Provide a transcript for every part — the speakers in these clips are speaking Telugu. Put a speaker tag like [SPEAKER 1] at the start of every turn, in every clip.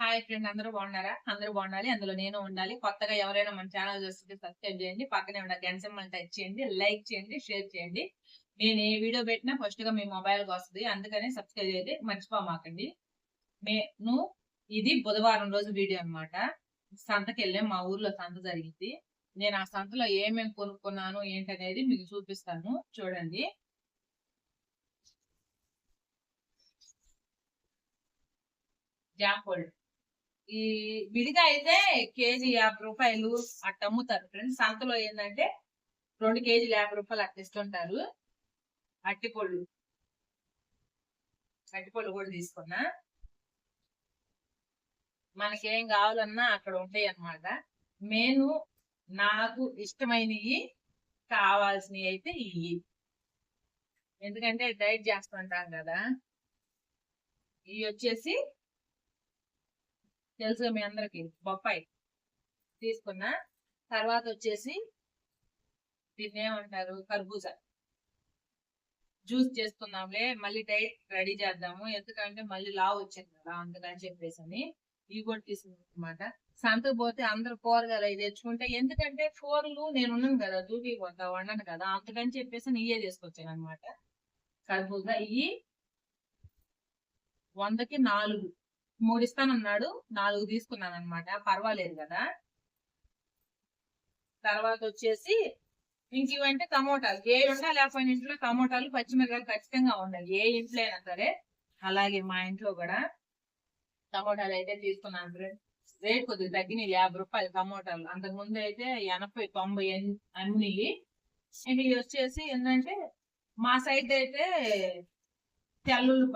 [SPEAKER 1] హాయ్ ఫ్రెండ్ అందరూ బాగున్నారా? అందరూ బాగుండాలి. అందులో నేను ఉండాలి. కొత్తగా ఎవరైనా మన ఛానల్ చూస్తుంటే సబ్స్క్రైబ్ చేయండి. పక్కనే ఉన్న గంట టచ్ చేయండి. లైక్ చేయండి. షేర్ చేయండి. నేను ఏ వీడియో పెట్టినా ఫస్ట్గా మీ మొబైల్కి వస్తుంది. అందుకనే సబ్స్క్రైబ్ చేయండి మర్చిపోమాకండి. నేను ఇది బుధవారం రోజు వీడియో అన్నమాట. సంతకి వెళ్ళాం మా ఊర్లో సంత జరిగింది. నేను ఆ సంతలో ఏమేమి కొనుక్కున్నాను ఏంటనేది మీకు చూపిస్తాను. చూడండి. జాంపళ్ళు ఈ విడిగా అయితే కేజీ యాభై రూపాయలు అట్ట అమ్ముతారు. ఫ్రెండ్స్ సంతలో ఏంటంటే రెండు కేజీలు యాభై రూపాయలు అట్ట ఇస్తుంటారు. అట్టిపళ్ళు అట్టిపళ్ళు కూడా తీసుకున్నా. మనకేం కావాలన్నా అక్కడ ఉంటాయి అన్నమాట. నేను నాకు ఇష్టమైనవి కావాల్సినవి అయితే ఇవి ఎందుకంటే డైట్ చేస్తుంటాం కదా. ఇవి వచ్చేసి తెలుసు మీ అందరికి. బొప్పాయి తీసుకున్నా. తర్వాత వచ్చేసి దీన్ని ఏమంటారు? కర్బూజా. జ్యూస్ చేసుకుందాంలే మళ్ళీ డైట్ రెడీ చేద్దాము. ఎందుకంటే మళ్ళీ లావు వచ్చింది కదా అందుకని చెప్పేసి అని ఇవి కూడా తీసుకున్నాం అనమాట సంతకు పోతే అందరు కూరగాయలు అవి తెచ్చుకుంటే. ఎందుకంటే కూరలు నేను ఉన్నాను కదా దూకి కొంత వండను కదా అందుకని చెప్పేసి ఇయే తీసుకొచ్చాను అనమాట కర్బూజా ఇవి వందకి నాలుగు. మూడు ఇస్తానన్నాడు నాలుగు తీసుకున్నాను అనమాట పర్వాలేదు కదా. తర్వాత వచ్చేసి ఇంక ఇవంటే టమోటాలు. ఏ ఉండాలి లేకపోయిన ఇంట్లో టమోటాలు పచ్చిమిరకాయలు ఖచ్చితంగా ఉండాలి. ఏ ఇంట్లో అయినా సరే. అలాగే మా ఇంట్లో కూడా టమోటాలు అయితే తీసుకున్నాను ఫ్రెండ్ రేట్ కొద్దిగా తగ్గినాయి. యాభై రూపాయలు టమోటాలు. అంతకు ముందు అయితే ఎనభై తొంభై అన్ని ఇది వచ్చేసి ఏంటంటే మా సైడ్ అయితే తెల్లుల్లి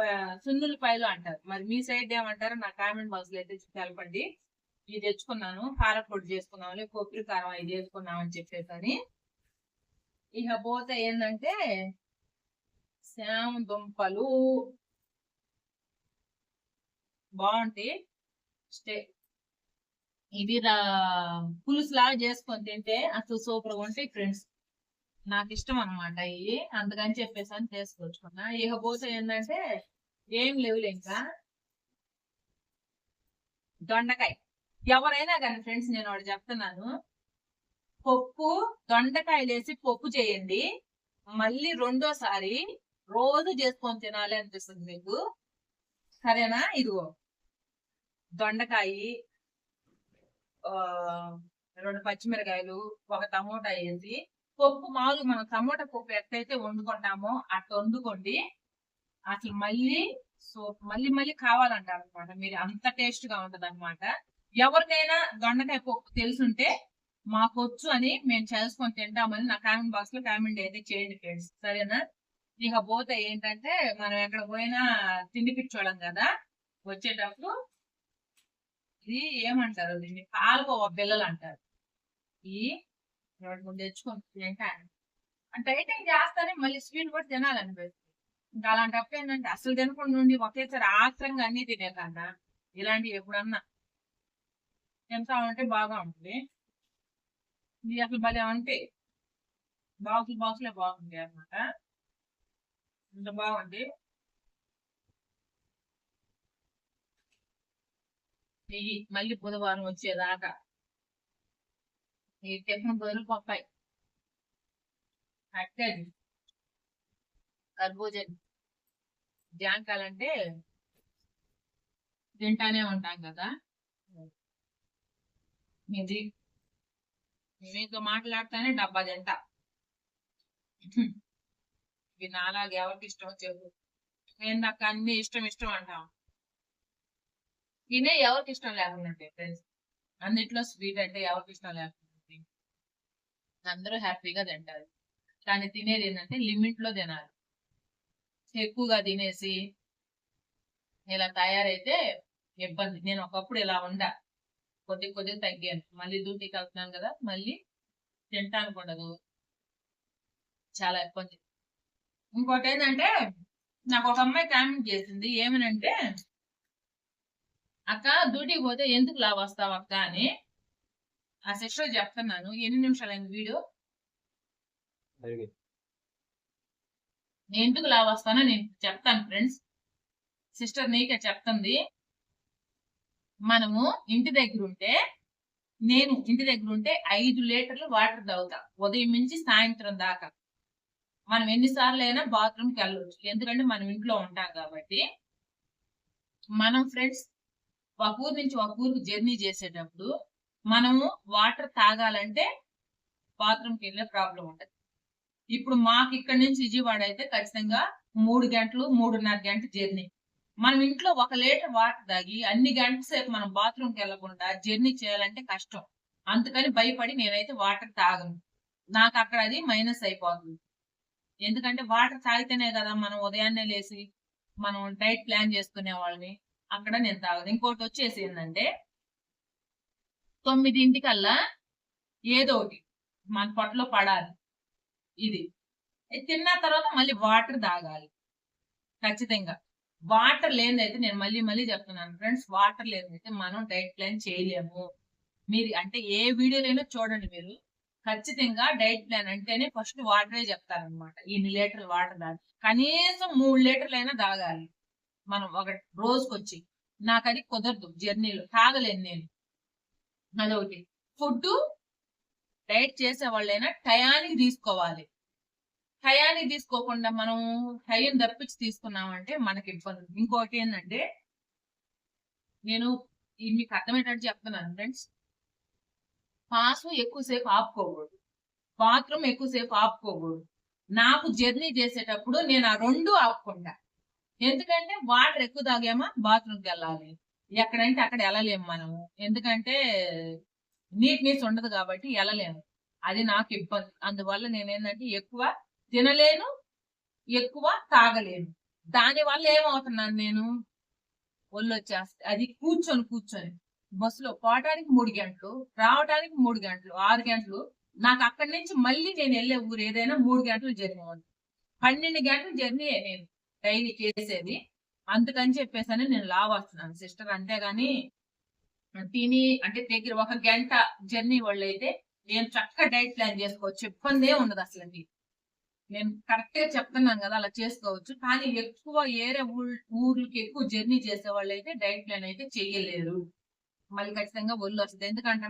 [SPEAKER 1] సున్నులపాయలు అంటారు. మరి మీ సైడ్ ఏమంటారో నా కామెంట్ బాక్స్లో అయితే తెలపండి ఇది తెచ్చుకున్నాను కారపొడి చేసుకున్నాము కొబ్బరి కారం ఇది చేసుకున్నాం అని చెప్పేసి ఇక పోతే ఏంటంటే శామ దుంపలు బాగుంటాయి. స్టే ఇవి పులుసు లాగా చేసుకొని తింటే అసలు సూపర్గా ఉంటాయి ఫ్రెండ్స్. నాకు ఇష్టం అనమాట ఇవి అందుకని చెప్పేసి అని చేసుకొచ్చుకున్నా. ఇకపోతే ఏంటంటే ఏం లేవులే ఇంకా. దొండకాయ. ఎవరైనా కానీ ఫ్రెండ్స్ నేను ఒకటి చెప్తున్నాను. పప్పు దొండకాయలు వేసి పప్పు చేయండి. మళ్ళీ రెండోసారి రోజు చేసుకొని తినాలి అనిపిస్తుంది మీకు. సరేనా? ఇదిగో. దొండకాయ రెండు పచ్చిమిరకాయలు ఒక టమోటా వేసి పప్పు మామూలు మనం టమోటా పప్పు ఎట్లయితే వండుకుంటామో అట్లా వండుకోండి. అసలు మళ్ళీ సో మళ్ళీ మళ్ళీ కావాలంటారు అనమాట మీరు అంత టేస్ట్గా ఉంటది అనమాట ఎవరికైనా దొండకాయ పప్పు తెలుసుంటే మాకొచ్చు అని మేము చేసుకొని తింటామని నా కామెంట్ బాక్స్లో కామెంట్ అయితే చేయండి ఫ్రెండ్స్ సరేనా? ఇక పోతే ఏంటంటే మనం ఎక్కడ పోయినా తిండి పిచ్చోళ్ళం కదా వచ్చేటప్పుడు ఇది ఏమంటారు దీన్ని? పాలకోవ బిల్లలు అంటారు. ఈ రెండు మూడు తెచ్చుకొని తింటాను డైటింగ్ చేస్తానే మళ్ళీ స్వీట్ కూడా తినాలనిపిస్తుంది. ఇంకా అలాంటప్పుడు ఏంటంటే అసలు తినకుండా నుండి ఒకేసారి ఆత్రంగా అన్ని తినేకన్నా ఇలాంటివి ఎప్పుడన్నా. తింటా ఉంటే బాగా ఉంటుంది. ఇది అసలు భలే ఉంటే బాక్సులు బాక్సులే బాగుంటాయి అనమాట ఇంత బాగుంది. నెయ్యి మళ్ళీ బుధవారం వచ్చేదాకా ఈ టిఫిన్ బదులు పప్పాయి అట్టది కర్బూజన్ జాంకాలంటే తింటానే ఉంటాం కదా ఇది మీతో మాట్లాడుతానే డబ్బా తింటా ఇవి నాలాగే ఎవరికి ఇష్టం చెప్పు నేను నాకు అన్ని ఇష్టం ఇష్టం అంటాం తినే ఎవరికి ఇష్టం లేకుండా ఫ్రెండ్స్ అన్నిట్లో స్వీట్ అంటే ఎవరికి ఇష్టం లేకుండా అందరూ హ్యాపీగా తింటారు. కానీ తినేది ఏంటంటే లిమిట్లో తినాలి. ఎక్కువగా తినేసి ఇలా తయారైతే ఇబ్బంది. నేను ఒకప్పుడు ఇలా ఉండా. కొద్ది కొద్దిగా తగ్గాను. మళ్ళీ డ్యూటీకి వెళ్తున్నాను కదా మళ్ళీ తింటానికి ఉండదు. చాలా ఇబ్బంది. ఇంకోటి ఏంటంటే నాకు ఒక అమ్మాయి కామెంట్ చేసింది. ఏమనంటే అక్క డ్యూటీకి పోతే ఎందుకు లావ్ వస్తావు అక్క అని. ఆ సిస్టర్ చెప్తున్నాను. ఎన్ని నిమిషాలు అయింది వీడియో? నేను ఎందుకు లావ్ వస్తానో నేను చెప్తాను ఫ్రెండ్స్. సిస్టర్ నీకే చెప్తుంది. మనము ఇంటి దగ్గర ఉంటే నేను ఇంటి దగ్గర ఉంటే ఐదు లీటర్లు వాటర్ తాగుతా. ఉదయం నుంచి సాయంత్రం దాకా. మనం ఎన్నిసార్లు అయినా బాత్రూమ్కి వెళ్ళవచ్చు ఎందుకంటే మనం ఇంట్లో ఉంటాం కాబట్టి. మనం ఫ్రెండ్స్ ఒక ఊరు నుంచి ఒక ఊరికి జర్నీ చేసేటప్పుడు మనము వాటర్ తాగాలంటే బాత్రూమ్కి వెళ్ళే ప్రాబ్లం ఉంటుంది. ఇప్పుడు మాకు ఇక్కడ నుంచి విజయవాడ అయితే ఖచ్చితంగా మూడు గంటలు మూడున్నర గంట జర్నీ మనం ఇంట్లో ఒక లీటర్ వాటర్ తాగి అన్ని గంటల సేపు మనం బాత్రూమ్కి వెళ్ళకుండా జర్నీ చేయాలంటే కష్టం. అందుకని భయపడి నేనైతే వాటర్ తాగను. నాకు అక్కడ అది మైనస్ అయిపోతుంది. ఎందుకంటే వాటర్ తాగితేనే కదా మనం ఉదయాన్నే లేచి మనం డైట్ ప్లాన్ చేసుకునే వాళ్ళని. అక్కడ నేను తాగదు ఇంకోటి వచ్చేసి ఏంటంటే తొమ్మిదింటికల్లా ఏదో ఒకటి మన పొట్టలో పడాలి. ఇది. తిన్న తర్వాత మళ్ళీ వాటర్ తాగాలి. ఖచ్చితంగా. వాటర్ లేనిదైతే నేను మళ్ళీ మళ్ళీ చెప్తున్నాను ఫ్రెండ్స్ వాటర్ లేనిదైతే మనం డైట్ ప్లాన్ చేయలేము. మీరు అంటే ఏ వీడియోలైనా చూడండి మీరు. ఖచ్చితంగా డైట్ ప్లాన్ అంటేనే ఫస్ట్ వాటరే చెప్తారనమాట. ఇన్ని లీటర్లు వాటర్ తాగి కనీసం మూడు లీటర్లైనా తాగాలి. మనం ఒక రోజుకొచ్చి. నాకు అది కుదరదు జర్నీలో. తాగలేను నేను. అదొకటి. ఫుడ్ డైట్ చేసే వాళ్ళైనా టయానికి తీసుకోవాలి. టయానికి తీసుకోకుండా మనం టైం తప్పించి తీసుకున్నామంటే మనకి ఇబ్బంది. ఇంకోటి ఏంటంటే నేను మీకు అర్థమయ్యేటట్టు చెప్తున్నాను ఫ్రెండ్స్. పాసు ఎక్కువసేపు ఆపుకోకూడదు. బాత్రూమ్ ఎక్కువసేపు ఆపుకోకూడదు. నాకు జర్నీ చేసేటప్పుడు నేను ఆ రెండు ఆపుకుంటా. ఎందుకంటే వాటర్ ఎక్కువ తాగామా? బాత్రూమ్కి వెళ్ళాలి. ఎక్కడంటే అక్కడ వెళ్ళలేము మనము. ఎందుకంటే నీట్నెస్ ఉండదు కాబట్టి వెళ్ళలేము అది నాకు ఇబ్బంది. అందువల్ల నేనేంటంటే ఎక్కువ తినలేను ఎక్కువ తాగలేను. దాని వల్ల ఏమవుతున్నాను నేను? ఒళ్ళు వచ్చేస్తే అది కూర్చొని కూర్చొని. బస్సులో పోవటానికి మూడు గంటలు రావటానికి మూడు గంటలు ఆరు గంటలు. నాకు అక్కడి నుంచి మళ్ళీ నేను వెళ్ళే ఊరు ఏదైనా మూడు గంటలు జర్నీ ఉంది పన్నెండు గంటలు జర్నీ నేను డైలీ చేసేది. అందుకని చెప్పేసి నేను లావ్ వస్తున్నాను సిస్టర్ అంతేగాని తిని అంటే దగ్గర ఒక గంట జర్నీ వాళ్ళు అయితే నేను చక్కగా డైట్ ప్లాన్ చేసుకోవచ్చు. ఇబ్బందే ఉండదు అసలు నేను కరెక్ట్గా చెప్తున్నాను కదా అలా చేసుకోవచ్చు. కానీ ఎక్కువ ఏరే ఊర్లకి ఎక్కువ జర్నీ చేసే వాళ్ళు అయితే డైట్ ప్లాన్ అయితే చేయలేరు మళ్ళీ ఖచ్చితంగా ఒళ్ళు వస్తుంది ఎందుకంటే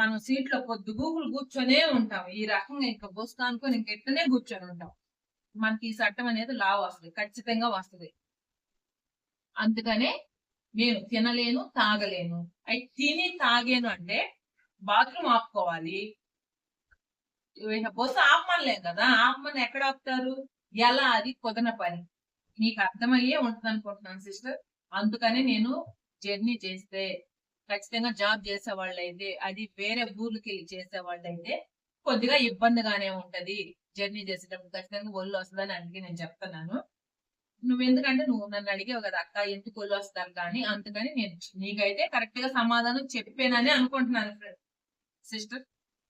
[SPEAKER 1] మనం సీట్లో పొద్దు గూగులు కూర్చొనే ఉంటాం. ఈ రకంగా ఇంకా బొస్తా అనుకొని ఇంక ఎట్టనే కూర్చొని ఉంటాం. మనకి ఈ చట్టం అనేది లావు వస్తుంది. ఖచ్చితంగా వస్తుంది. అందుకనే నేను తినలేను తాగలేను. అయి తిని తాగాను అంటే బాత్రూమ్ ఆపుకోవాలి. బొస్సు ఆపమనలేం కదా ఆపమని ఎక్కడ ఆపుతారు? ఎలా అది కుదన పని. నీకు అర్థమయ్యే ఉంటుంది అనుకుంటున్నాను సిస్టర్. అందుకని నేను జర్నీ చేస్తే ఖచ్చితంగా జాబ్ చేసే వాళ్ళైతే అది వేరే ఊర్లకి వెళ్ళి చేసే వాళ్ళైతే కొద్దిగా ఇబ్బందిగానే ఉంటది. జర్నీ చేసేటప్పుడు ఖచ్చితంగా ఒళ్ళు వస్తుందని అందుకే నేను చెప్తున్నాను. నువ్వు ఎందుకంటే నువ్వు నన్ను అడిగావు కదా అక్క ఎందుకు ఒళ్ళు వస్తారు కానీ? అందుకని నేను నీకైతే కరెక్ట్గా సమాధానం చెప్పానని అనుకుంటున్నాను సిస్టర్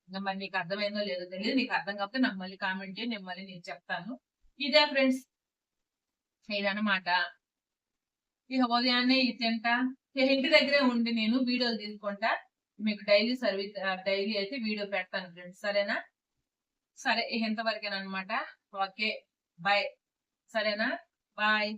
[SPEAKER 1] ఇంకా మరి నీకు అర్థమైందో లేదో తెలియదు. నీకు అర్థం కాకపోతే నాకు మళ్ళీ కామెంట్ చేయి నేను మళ్ళీ నేను చెప్తాను. ఇదే ఫ్రెండ్స్ ఇదనమాట ఇక ఉదయాన్నే ఇది తింటా. ఇంటి దగ్గరే ఉండి నేను వీడియోలు తీసుకుంటా. మీకు డైలీ సర్వీస్ డైలీ అయితే వీడియో పెడతాను ఫ్రెండ్స్ సరేనా? సరే ఇంతవరకేనమాట ఓకే బాయ్ సరేనా? బాయ్